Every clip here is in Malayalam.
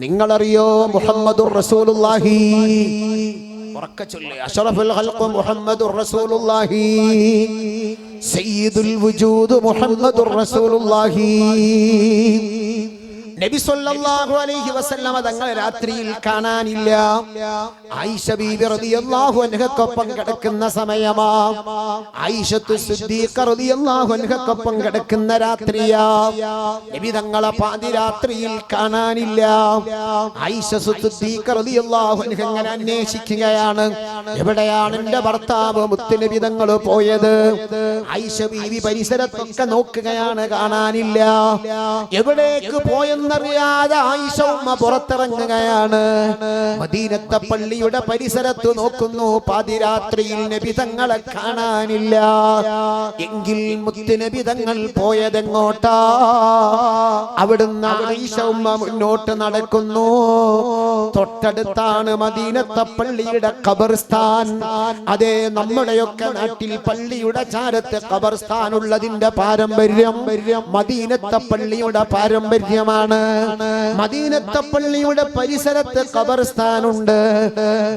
നിങ്ങളറിയോ മുഹമ്മദുർ റസൂലുള്ളാഹി? ഉറക്കെ ചൊല്ലി. അഷ്റഫുൽ ഖൽഖ് മുഹമ്മദുർ റസൂലുള്ളാഹി. സയ്യിദുൽ വജൂദ് മുഹമ്മദുർ റസൂലുള്ളാഹി. നബി അലൈഹി വസല്ലമ രാത്രിയിൽ കാണാനില്ല. ആയിഷ റളിയല്ലാഹു കിടക്കുന്ന സമയമാ. ആയിഷത്തു സിദ്ദീഖ റളിയല്ലാഹു കിടക്കുന്ന രാത്രിയാ. നബി തങ്ങളെ പാതിരാത്രിയിൽ കാണാനില്ല. സിദ്ദീഖ റളിയല്ലാഹു അൻഹ അന്വേഷിക്കുകയാണ്. എവിടെയാണ് എന്റെ ഭർത്താവ് മുത്തുനബി തങ്ങൾ പോയത്? ആയിഷ ബീവി പരിസരത്തൊക്കെ നോക്കുകയാണ് കാണാനില്ല. എവിടേക്ക് പോയെന്നറിയാതെ ആയിഷ ഉമ്മ പുറത്തിറങ്ങുകയാണ്. മദീനത്തെ പള്ളിയുടെ പരിസരത്ത് നോക്കുന്നു. പാതിരാത്രിയിൽ നബിതങ്ങളെ കാണാനില്ല. എങ്കിൽ മുത്തു തങ്ങൾ പോയതെങ്ങോട്ടാ? അവിടുന്ന് ആയിഷ ഉമ്മ മുന്നോട്ട് നടക്കുന്നു. തൊട്ടടുത്താണ് മദീനത്തെ പള്ളിയുടെ ഖബർസ്ഥാൻ. അതെ നമ്മുടെയൊക്കെ നാട്ടിൽ പള്ളിയുടെ ചാരത്തെ ഖബർസ്ഥാൻ ഉള്ളതിന്റെ പാരമ്പര്യം മദീനത്തെ പള്ളിയുടെ പാരമ്പര്യമാണ്. മദീനത്തെ പള്ളിയുടെ പരിസരത്ത് ഖബർസ്ഥാനുണ്ട്.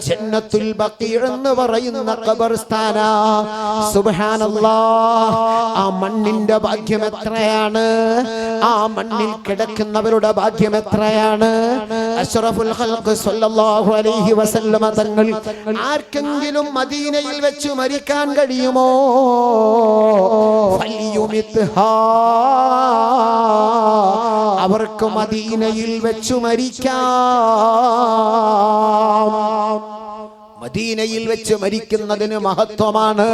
ജന്നത്തുൽ ബക്കി എന്ന് പറയുന്ന ഖബർസ്ഥാന. സുബ്ഹാനല്ലാ ആ മണ്ണിന്റെ ഭാഗ്യം എത്രയാണ്? ആ മണ്ണിൽ കിടക്കുന്നവരുടെ ഭാഗ്യം എത്രയാണ്? അഷ്റഫുൽ ഖൽഖ് സല്ലല്ലാഹു അലൈഹി വസല്ലമ തങ്ങൾ ആർക്കെങ്കിലും മദീനയിൽ വെച്ച് മരിക്കാൻ കഴിയുമോ ഫല്യുമിത്ഹാ. അവർക്ക് മദീനയിൽ വെച്ചു മരിക്കാം മദീനയിൽ വെച്ച് മരിക്കുന്നതിന് മഹത്വമാണ്.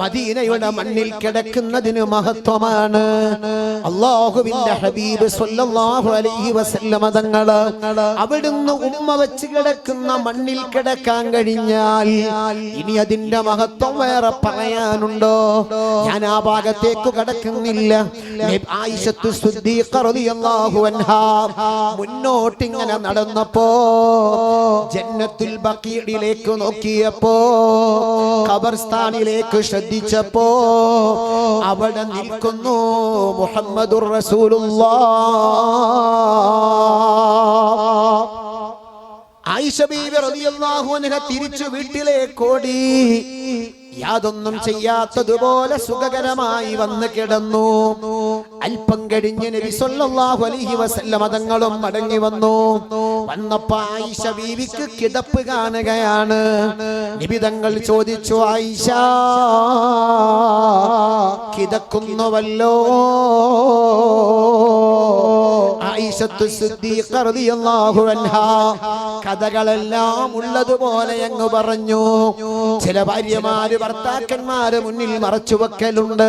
മദീനയുടെ മണ്ണിൽ കിടക്കുന്നതിന് മഹത്വമാണ്. അള്ളാഹുവിന്റെ ഹബീബ് സ്വല്ലല്ലാഹു അലൈഹി വസല്ലമ അവിടുന്ന് ഉമ്മ വെച്ച് കിടക്കുന്ന മണ്ണിൽ കിടക്കാൻ കഴിഞ്ഞാൽ ഇനി അതിന്റെ മഹത്വം വേറെ പറയാനുണ്ടോ? ഞാൻ ആ ഭാഗത്തേക്ക് കിടക്കുന്നില്ല. റളിയല്ലാഹു അൻഹാ മുന്നോട്ട് ഇങ്ങനെ നടന്നപ്പോ ജന്നത്തുൽ ബഖീഡിലേക്ക് നോക്കിയപ്പോ ഖബർസ്ഥാനിലേക്ക് ശ്രദ്ധിച്ചപ്പോ അവിടെ നിൽക്കുന്നു മുഹമ്മദുർ റസൂലുള്ള. തിരിച്ചു വീട്ടിലേക്കോടി. യാതൊന്നും ചെയ്യാത്തതുപോലെ സുഖകരമായി വന്ന് കിടന്നു. അല്പം കഴിഞ്ഞ് നബി സല്ലല്ലാഹു അലൈഹി വസല്ലം മതങ്ങളും മടങ്ങി വന്നു. വന്നപ്പോ ആയിഷ ബീവിക്ക് കിടപ്പ് കാണുകയാണ്. നബി തങ്ങൾ ചോദിച്ചു ആയിഷ കിടക്കുന്നുവല്ലോ കഥകളെല്ലാം ഉള്ളതുപോലെ അങ്ങ് പറഞ്ഞു. ചില ഭാര്യമാര് ഭർത്താക്കന്മാര് മുന്നിൽ മറച്ചു വെക്കലുണ്ട്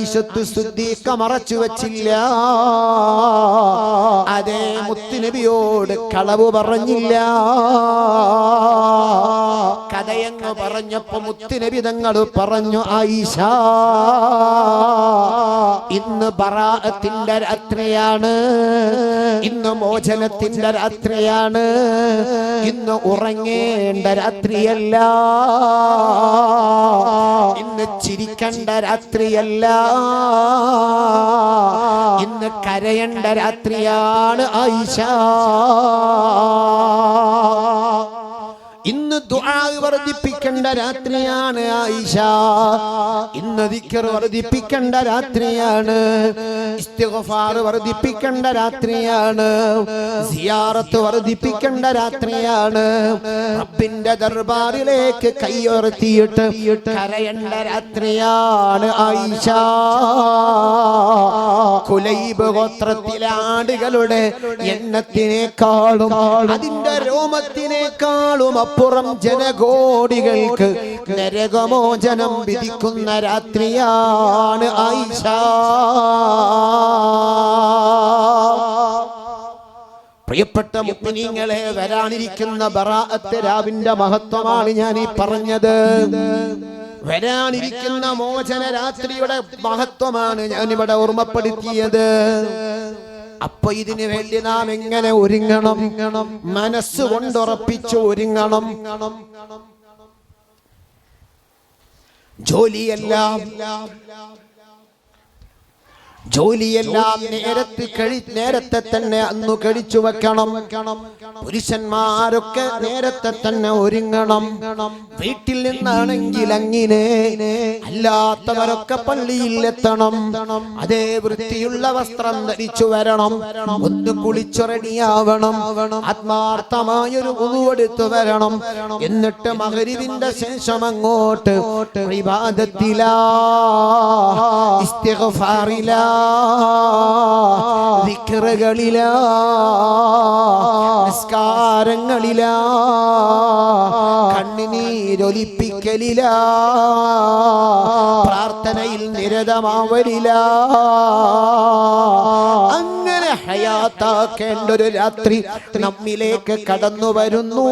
ഐശത്ത് സുദ്ദീഖ മറച്ചു വെച്ചില്ല. അതേ മുത്തുനബിയോട് കളവ് പറഞ്ഞില്ല. കഥയങ്ങ് പറഞ്ഞപ്പോ മുത്തുനബി തങ്ങൾ പറഞ്ഞു ആയിഷ ഇന്ന് ബറാഅത്തിന്റെ രാത്രിയാണ്. ഇന്ന് മോചനത്തിന്റെ രാത്രിയാണ്. ഇന്ന് ഉറങ്ങേണ്ട രാത്രിയല്ല. ഇന്ന് ചിരിക്കേണ്ട രാത്രിയല്ല. ഇന്ന് കരയേണ്ട രാത്രിയാണ് ആയിഷ. ഇന്ന് വർദ്ധിപ്പിക്കേണ്ട രാത്രിയാണ് ആയിഷ. ഇന്ന് ദിക്കർ വർദ്ധിപ്പിക്കേണ്ട രാത്രിയാണ്. ഇസ്തിഗ്ഫാർ വർദ്ധിപ്പിക്കേണ്ട രാത്രിയാണ്. സിയാറത്ത് വർദ്ധിപ്പിക്കേണ്ട രാത്രിയാണ്. റബ്ബിന്റെ ദർബാറിലേക്ക് കൈയുയർത്തിയിട്ട് കരയേണ്ട രാത്രിയാണ് ആയിഷ. കുലൈബ് ഗോത്രത്തിലെ ആടുകളുടെ എണ്ണത്തിനേക്കാളും അതിന്റെ രോമത്തിനേക്കാളും അപ്പുറം ജനകോടികൾക്ക് നരകമോചനം വിധിക്കുന്ന രാത്രിയാണ് ആയിഷ. പ്രിയപ്പെട്ട മുഗ്മിനീങ്ങളെ വരാനിരിക്കുന്ന ബറാഅത്ത് രാവിന്റെ മഹത്വമാണ് ഞാൻ ഈ പറഞ്ഞത്. വരാനിരിക്കുന്ന മോചന രാത്രിയുടെ മഹത്വമാണ് ഞാൻ ഇവിടെ ഓർമ്മപ്പെടുത്തിയത്. അപ്പൊ ഇതിനു വേണ്ടി നാം എങ്ങനെ ഒരുങ്ങണം? മനസ്സുകൊണ്ട് ഉറപ്പിച്ച് ഒരുങ്ങണം. ജോലിയെല്ലാം ജോലിയെല്ലാം നേരത്തെ കഴി നേരത്തെ തന്നെ അന്ന് കഴിച്ചു വെക്കണം. പുരുഷന്മാരൊക്കെ നേരത്തെ തന്നെ ഒരുങ്ങണം. വീട്ടിൽ നിന്നാണെങ്കിൽ അങ്ങിനെ അല്ലാത്തവരൊക്കെ പള്ളിയിൽ എത്തണം അതേ വൃത്തിയുള്ള വസ്ത്രം ധരിച്ചു വരണം. ഒന്ന് കുളിച്ചു റെഡിയാവണം. ആത്മാർത്ഥമായൊരു പൂവെടുത്തു വരണം. എന്നിട്ട് മകരിവിന്റെ ശേഷം അങ്ങോട്ട് വിവാദത്തിലാ ഇസ്തിഗ്ഫാറിലാ ദിക്റുകളിലാ നിസ്കാരങ്ങളില കണ്ണിനീരൊലിപ്പിക്കലില പ്രാർത്ഥനയിൽ നിരതമാവലില. അങ്ങനെ ഹയാത്താക്കേണ്ട ഒരു രാത്രി നമ്മിലേക്ക് കടന്നു വരുന്നു